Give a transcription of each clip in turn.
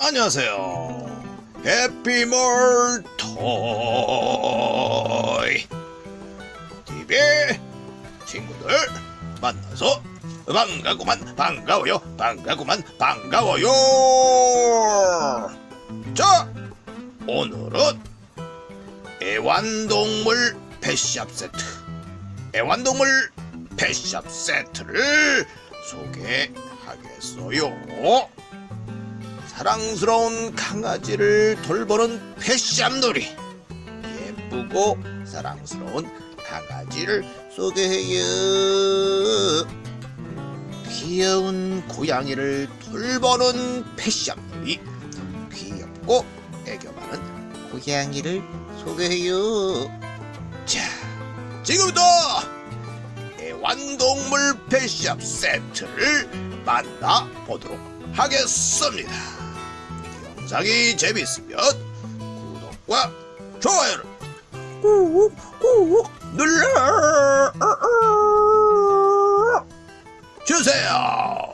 안녕하세요. 해피몰 토이 TV 친구들 만나서 반가구만 반가워요 반가구만 반가워요. 자 오늘은 애완동물 펫샵 세트 애완동물 펫샵 세트를 소개하겠어요. 사랑스러운 강아지를 돌보는 펫샵놀이. 예쁘고 사랑스러운 강아지를 소개해요. 귀여운 고양이를 돌보는 펫샵놀이. 귀엽고 애교 많은 고양이를 소개해요. 자 지금부터 애완동물 펫샵 세트를 만나보도록 하겠습니다 영상이 재밌으면 구독과 좋아요를 꾹꾹 눌러 주세요.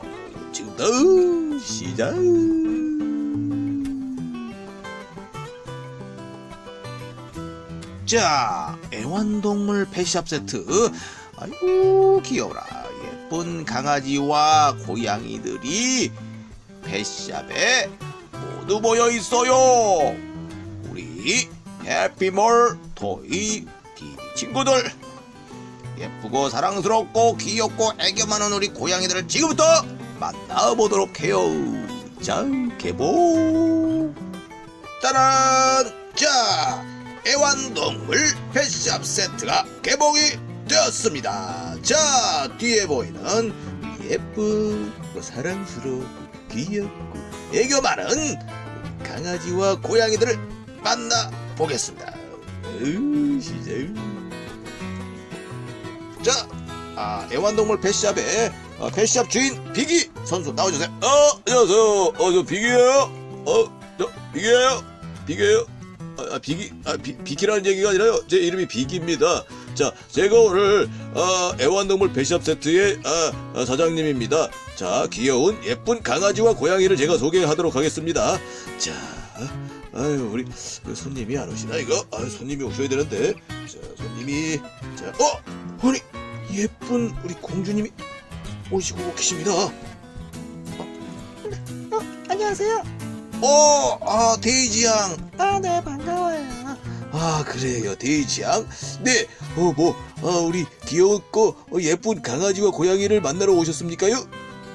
지금부터 시작. 자, 애완동물 펫샵 세트. 아이고 귀여워라. 예쁜 강아지와 고양이들이 펫샵에 모두 모여 있어요. 우리 해피몰 토이 TV 친구들 예쁘고 사랑스럽고 귀엽고 애교 많은 우리 고양이들을 지금부터 만나보도록 해요. 자, 개봉. 따란! 자, 애완동물 펫샵 세트가 개봉이 되었습니다. 자, 뒤에 보이는 예쁘고 사랑스럽고 귀엽고 애교 많은 강아지와 고양이들을 만나 보겠습니다. 으, 시작. 자, 아, 애완동물 펫샵의 어, 펫샵 주인 비기 선수 나와주세요. 어, 안녕하세요. 어, 저 비기예요. 어, 저 비기예요. 비기예요. 아, 아, 비기, 아, 비, 비키라는 얘기가 아니라요. 제 이름이 비기입니다. 자, 제가 오늘 어, 애완동물 펫샵 세트의 아, 아, 사장님입니다. 자, 귀여운 예쁜 강아지와 고양이를 제가 소개하도록 하겠습니다. 자, 아유 우리 그 손님이 안 오시나 이거? 아 손님이 오셔야 되는데. 자, 손님이 자, 어, 아니 예쁜 우리 공주님이 오시고 계십니다. 어, 안녕하세요. 어, 아 데이지 양. 아, 네, 반가워요. 아 그래요 데이지 양. 네, 어 뭐, 아 우리 귀엽고 어, 예쁜 강아지와 고양이를 만나러 오셨습니까요?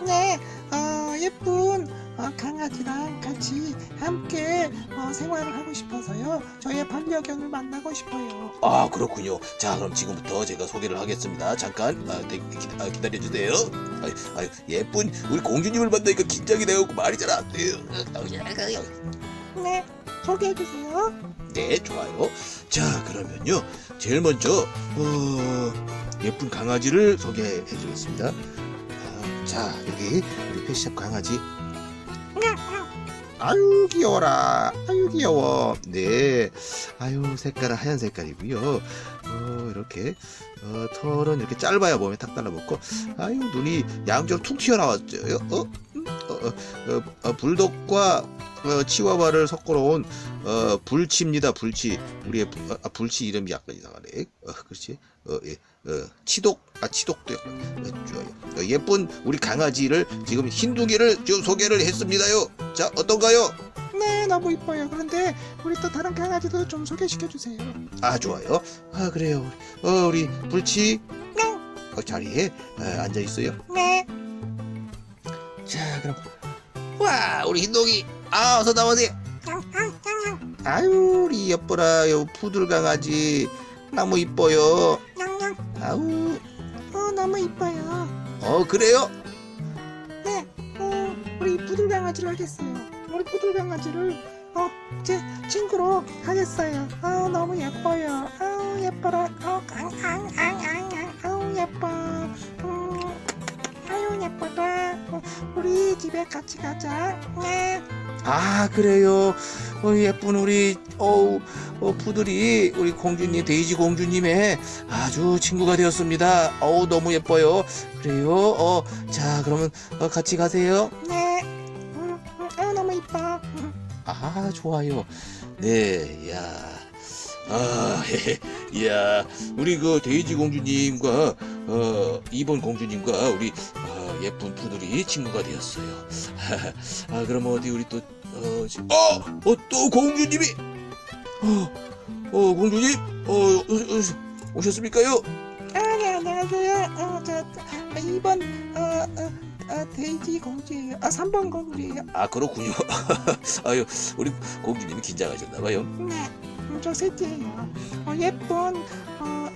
네, 어, 예쁜 어, 강아지랑 같이 함께 어, 생활을 하고 싶어서요. 저의 반려견을 만나고 싶어요. 아 그렇군요. 자 그럼 지금부터 제가 소개를 하겠습니다. 잠깐 아, 네, 기, 아, 기다려 주세요. 아유, 아유, 예쁜 우리 공주님을 만나니까 긴장이 되고 말이 잘 안 돼요. 네, 소개해주세요. 네 좋아요. 자 그러면요 제일 먼저 어, 예쁜 강아지를 소개해 주겠습니다. 아, 자 여기 우리 펫샵 강아지. 아유 귀여워라. 아유 귀여워. 네. 아유 색깔은 하얀 색깔이고요. 어 이렇게 어, 털은 이렇게 짧아야 몸에 탁 달라붙고 아유 눈이 양쪽으로 툭 튀어나왔죠. 어? 음? 어, 어, 어, 어, 불독과 어, 치와와를 섞어 놓은 어, 불치입니다. 불치. 우리의 불, 아, 불치 이름이 약간 이상하네. 어, 그렇지. 어, 예. 어, 치독. 아, 치독도 약간 어, 좋아요. 어, 예쁜 우리 강아지를 지금 흰둥이를 지금 소개를 했습니다요. 자, 어떤가요? 네, 너무 이뻐요. 그런데 우리 또 다른 강아지도 좀 소개시켜 주세요. 아, 좋아요. 아, 그래요. 어, 우리 불치. 어, 자리에 어, 앉아 있어요. 네, 자, 그럼 와, 우리 흰둥이. 아, 어서 나오세요. 아유, 우리 예뻐라. 요 푸들 강아지. 너무 이뻐요. 아우. 어, 너무 이뻐요. 어, 그래요? 네, 어, 우리 푸들 강아지를 하겠어요. 우리 푸들 강아지를 어, 제 친구로 하겠어요. 아, 너무 예뻐요. 아우 예뻐라. 아우 앙앙앙앙앙. 아우 예뻐. 예뻐라. 어, 우리 집에 같이 가자. 네. 아, 그래요. 어, 예쁜 우리 어우, 어, 푸들이 우리 공주님, 데이지 공주님의 아주 친구가 되었습니다. 어우, 너무 예뻐요. 그래요. 어, 자, 그러면 어, 같이 가세요. 네. 음, 음, 아유 너무 예뻐. 응. 아 좋아요. 네, 야, 아, 야, 우리 그 데이지 공주님과 어 이번 공주님과 우리 어, 예쁜 푸들이 친구가 되었어요. 아 그럼 어디 우리 또 어 지- 어, 어, 또 공주님이 어, 어 공주님 어, 어, 어 오셨습니까요? 아, 네, 안녕하세요. 어, 저, 어, 이번, 어, 어, 어, 데이지 공주예요. 아, 3번 공주예요. 아 그렇군요. 아유 우리 공주님이 긴장하셨나봐요. 네, 음, 저 셋째예요. 어, 예쁜, 어,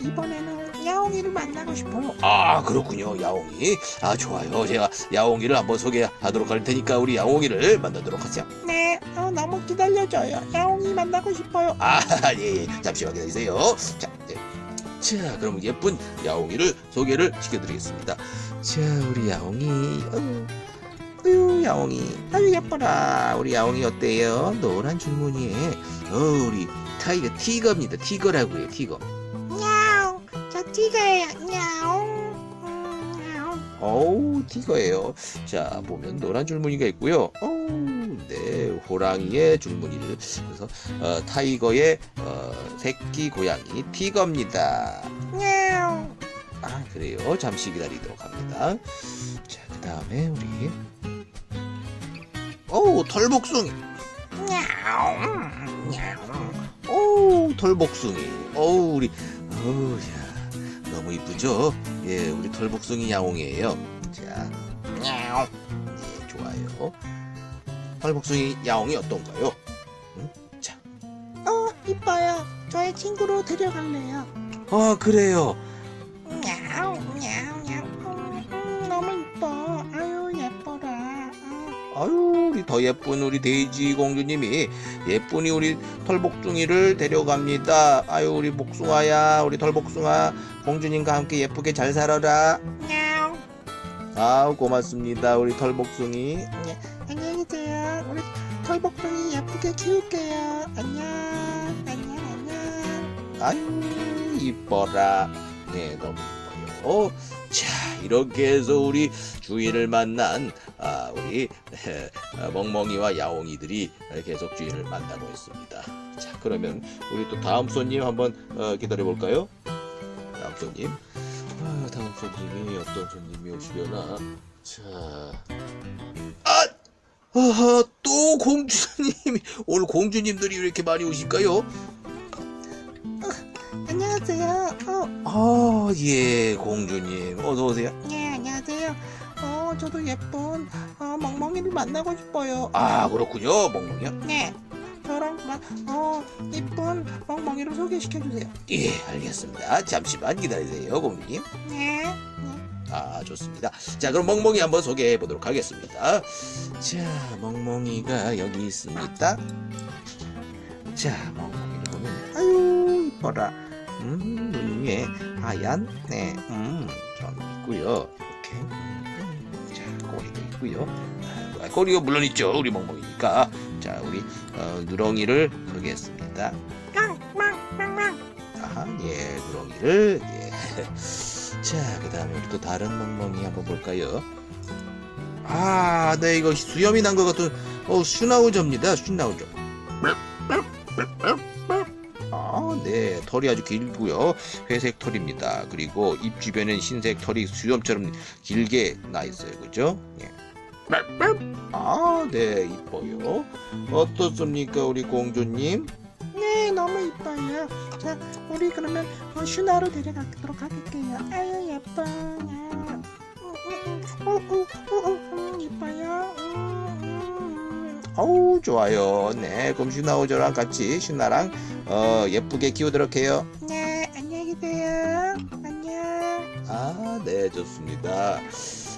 이번에는 야옹이를 만나고 싶어요. 아 그렇군요. 야옹이. 아 좋아요. 제가 야옹이를 한번 소개하도록 할 테니까 우리 야옹이를 만나도록 하세요 네, 어, 너무 기다려줘요. 야옹이 만나고 싶어요. 아예 예. 잠시만 기다리세요. 자, 네. 자 그럼 예쁜 야옹이를 소개를 시켜드리겠습니다. 자 우리 야옹이. 어유, 어유 야옹이. 아유 예뻐라. 우리 야옹이 어때요? 노란 줄무늬에. 어 우리 타이거 티거입니다. 티거라고요 티거 티가예요. 야옹, 음, 야옹. 어우 티거예요. 자 보면 노란 줄무늬가 있고요. 어우 네 호랑이의 줄무늬를 그래서 어, 타이거의 어, 새끼 고양이 티거입니다. 야옹. 아 그래요. 잠시 기다리도록 합니다. 자 그 다음에 우리 어우 털복숭이. 야옹, 야옹. 어우 털복숭이. 어우 우리 어우 야 너무 이쁘죠? 예 우리 털복숭이 야옹이에요. 자 야옹. 예, 좋아요. 털복숭이 야옹이 어떤가요? 어, 이뻐요. 저의 친구로 데려갈래요. 아, 그래요. 야옹, 야옹, 야옹. 음, 음, 너무 이뻐. 아유, 예뻐라. 음. 아유, 우리 더 예쁜 우리 데이지 공주님이 예쁜이 우리 털복숭이를 데려갑니다. 아유, 우리 복숭아야, 우리 털복숭아 공주님과 함께 예쁘게 잘 살아라. 야옹. 아우, 고맙습니다. 우리 털복숭이. 안녕히 계세요. 우리 털복숭이 예쁘게 키울게요. 안녕. 안녕, 안녕. 아유, 이뻐라. 네, 너무 이뻐요. 자, 이렇게 해서 우리 주인을 만난 아, 우리 아, 멍멍이와 야옹이들이 계속 주인을 만나고 있습니다. 자, 그러면 우리 또 다음 손님 한번 어, 기다려 볼까요? 다음 손님. 아, 다음 손님이 어떤 손님이 오시려나? 자, 아, 아하, 또 공주님이 오늘 공주님들이 왜 이렇게 많이 오실까요? 아, 예, 공주님. 어서 오세요. 예, 안녕하세요. 어, 저도 예쁜 어, 멍멍이를 만나고 싶어요. 아, 그렇군요. 멍멍이요. 네. 저랑 마, 어, 이쁜 멍멍이를 소개시켜 주세요. 예, 알겠습니다. 잠시만 기다리세요, 공주님. 네. 네. 아, 좋습니다. 자, 그럼 멍멍이 한번 소개해 보도록 하겠습니다. 자, 멍멍이가 여기 있습니다. 자, 멍멍이를 보면, 아유, 이뻐라. 음, 눈 위에 하얀, 네, 음, 점 있고요. 이렇게. 음, 자, 꼬리도 있고요. 아, 꼬리가 물론 있죠. 우리 멍멍이니까. 자, 우리 어, 누렁이를. 빵빵빵빵. 아하, 예, 누렁이를, 예. 자, 그 다음에 우리 또 다른 멍멍이 한번 볼까요? 아, 네, 이거 수염이 난 것 같은, 어, 슈나우저입니다, 슈나우저. 아, 네, 털이 아주 길고요. 회색 털입니다. 그리고 입 주변엔 흰색 털이 수염처럼 길게 나 있어요, 그죠? 예. 아, 네, 이뻐요. 어떻습니까, 우리 공주님? 네, 너무 이뻐요. 자, 우리 그러면 어, 슈나로 데려가도록 할게요. 아유, 예뻐. 아, 음, 음, 음, 어, 어, 어, 어, 음, 이뻐요. 음, 음, 어우 좋아요. 네, 그럼 슈나우저랑 같이 슈나랑 어, 예쁘게 키우도록 해요. 음. 네, 안녕히 계세요. 안녕. 아, 네, 좋습니다.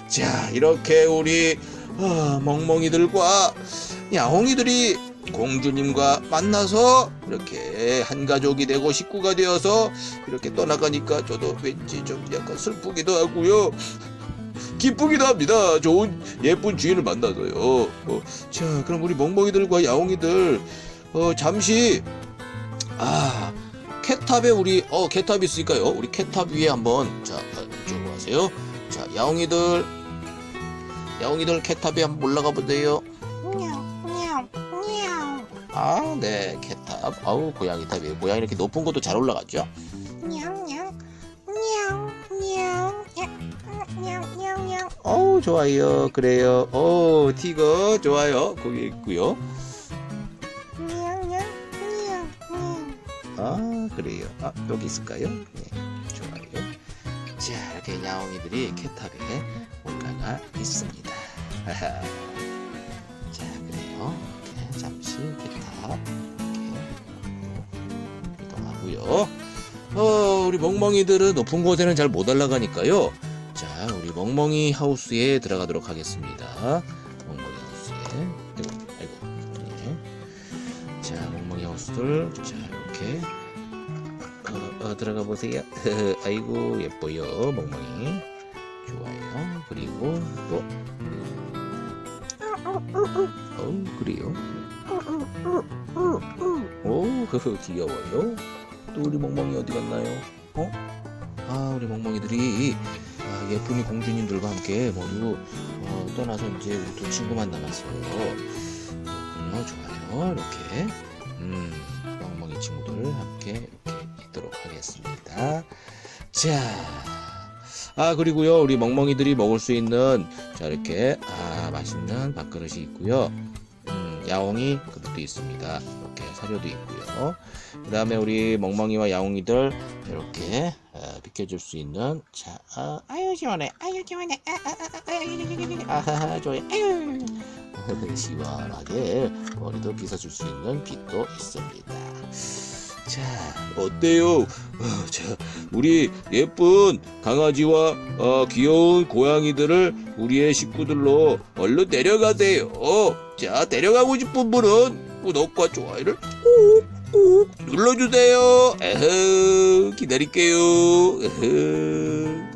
자, 이렇게 우리 어, 멍멍이들과 야옹이들이 공주님과 만나서 이렇게 한 가족이 되고 식구가 되어서 이렇게 떠나가니까 저도 왠지 좀 약간 슬프기도 하고요. 기쁘기도 합니다. 좋은 예쁜 주인을 만나서요. 어, 자, 그럼 우리 멍멍이들과 야옹이들 어, 잠시 아 캣탑에 우리 어 캣탑이 있으니까요. 우리 캣탑 위에 한번 자 어, 이쪽으로 하세요. 자 야옹이들 야옹이들 캣탑에 한번 올라가 보세요. 아, 네, 캣탑. 아우, 고양이 탑이에요. 고양이 이렇게 높은 곳도 잘 올라가죠? 냐 좋아요. 그래요. 오, 티거, 좋아요. 거기 있고요. 아, 그래요. 아, 여기 있을까요? 네, 좋아요. 자, 이렇게 야옹이들이 캣탑에 올라가 있습니다. 자, 그래요. 이렇게 잠시 캣탑 이동하고요. 어, 우리 멍멍이들은 높은 곳에는 잘 못 올라가니까요. 자, 우리 멍멍이 하우스에 들어가도록 하겠습니다. 멍멍이 하우스에. 아이고, 아이고. 네. 자, 멍멍이 하우스들. 자, 이렇게. 어, 어, 들어가 보세요. 아이고, 예뻐요. 멍멍이. 좋아요. 그리고 또, 어, 그래요. 오, 귀여워요. 또 우리 멍멍이 어디 갔나요? 어? 아, 우리 멍멍이들이 아, 예쁜이 공주님들과 함께 모두 어, 떠나서 이제 우리 두 친구만 남았어요. 그렇군요. 좋아요. 이렇게 음, 멍멍이 친구들 함께 이렇게 있도록 하겠습니다. 자, 아 그리고요 우리 멍멍이들이 먹을 수 있는 자 이렇게 아 맛있는 밥그릇이 있고요. 음, 야옹이 그릇도 있습니다. 이렇게 사료도 있고요. 그 다음에 우리 멍멍이와 야옹이들 이렇게 어, 비켜줄 수 있는 자, 아, 아유 시원해 아유 시원해 아, 아, 아, 아하하 좋아요. 아유 시원하게 머리도 빗어줄 수 있는 빗도 있습니다. 자, 어때요? 어, 자, 우리 예쁜 강아지와 어, 귀여운 고양이들을 우리의 식구들로 얼른 데려가세요. 자, 데려가고 싶은 분은 구독과 좋아요를 꾹꾹 눌러주세요. 에헤, 기다릴게요. 에헤.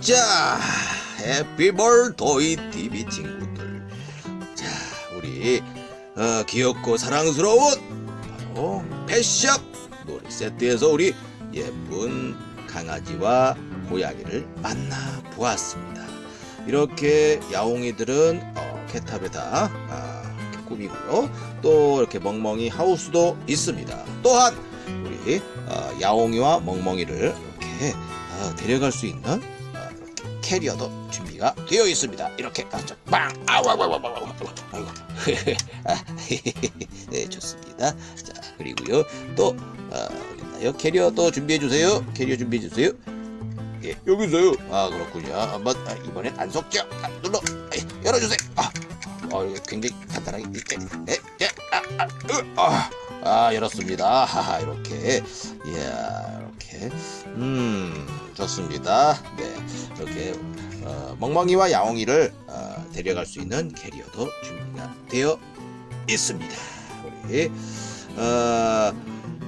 자, 해피벌토이 TV 친구들. 자, 우리 어, 귀엽고 사랑스러운 바로 펫샵 놀이 세트에서 우리 예쁜 강아지와 고양이를 만나 보았습니다. 이렇게 야옹이들은 어, 캣탑에다 아, 꾸미고요. 또 이렇게 멍멍이 하우스도 있습니다. 또한 우리 어, 야옹이와 멍멍이를 이렇게 어, 데려갈 수 있는 어, 캐리어도 준비 가 되어 있습니다. 이렇게 깜짝 빵 아우 아이고 아, 네 좋습니다. 자 그리고요 또 어, 있나요? 캐리어 또 준비해 주세요. 캐리어 준비해 주세요. 예 여기 있어요. 아 그렇군요. 한번 아, 이번엔 안 속죠. 아, 눌러 아, 열어 주세요. 아, 어, 이거 굉장히 간단하게 이렇게 예, 예, 아, 아, 으, 아, 아 열었습니다. 하하 이렇게 이야 이렇게 음 좋습니다. 네 이렇게 어, 멍멍이와 야옹이를 어, 데려갈 수 있는 캐리어도 준비가 되어 있습니다. 우리 어,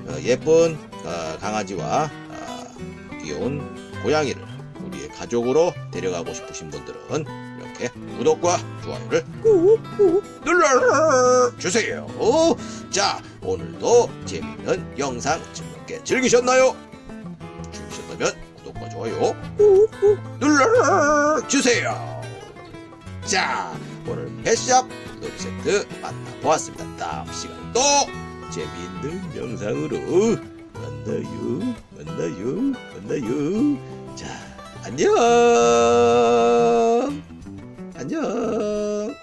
어, 예쁜 어, 강아지와 어, 귀여운 고양이를 우리의 가족으로 데려가고 싶으신 분들은 이렇게 구독과 좋아요를 눌러주세요. 자 오늘도 재미있는 영상 즐겁게 즐기셨나요? 즐기셨다면 구독과 좋아요 눌러 주세요. 자, 오늘 펫샵 놀이 세트 만나보았습니다. 다음 시간 또 재미있는 영상으로 만나요, 만나요, 만나요. 자, 안녕, 안녕.